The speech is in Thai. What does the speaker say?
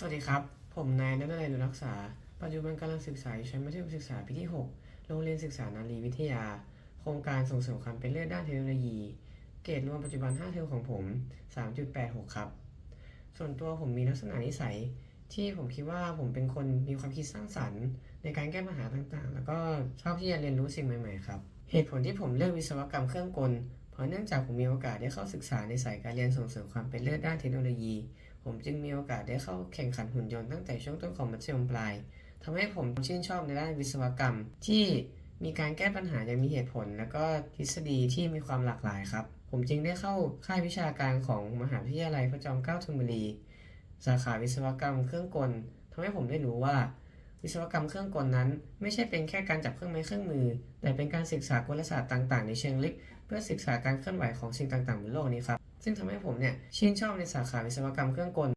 สวัสดีครับ ผมนายนัทนายนุรักษา ปัจจุบันกำลังศึกษาอยู่ชั้นมัธยมศึกษาปีที่ 6 โรงเรียนศึกษานารีวิทยา โครงการส่งเสริมความเป็นเลิศด้านเทคโนโลยี เกรดรวมปัจจุบัน 5 เทอมของผม 3.86 ครับ ส่วนตัวผมมีลักษณะนิสัย ที่ผมคิดว่าผมเป็นคนมีความคิดสร้างสรรค์ ในการแก้ปัญหาต่างๆ แล้วก็ชอบที่จะเรียนรู้สิ่งใหม่ ๆ ครับ เหตุผลที่ผมเลือกวิศวกรรมเครื่องกล ราะเนื่องจากผมมีโอกาสได้เข้าศึกษาในสายการเรียนส่งเสริมความเป็นเลิศด้านเทคโนโลยี ผมจึงมีโอกาสได้เข้าแข่งขันหุ่นยนต์ตั้งแต่ช่วงต้นของมัธยมปลายทำให้ผมชื่นชอบในด้านวิศวกรรม ที่มีการแก้ปัญหาอย่างมีเหตุผล และก็ทฤษฎีที่มีความหลากหลายครับ ผมจึงได้เข้าค่ายวิชาการของมหาวิทยาลัยพระจอมเกล้าธนบุรี สาขาวิศวกรรมเครื่องกลทำให้ผมได้รู้ว่า วิศวกรรมเครื่องกลนั้น ไม่ใช่เป็นแค่การจับเครื่องไม้เครื่องมือ แต่เป็นการศึกษากลศาสตร์ต่าง ๆ ในเชิงลึก เพื่อศึกษาการเคลื่อนไหวของสิ่งต่างๆบนโลกนี้ครับ ซึ่งทำให้ผมเนี่ยชื่นชอบในสาขาวิศวกรรมเครื่องกล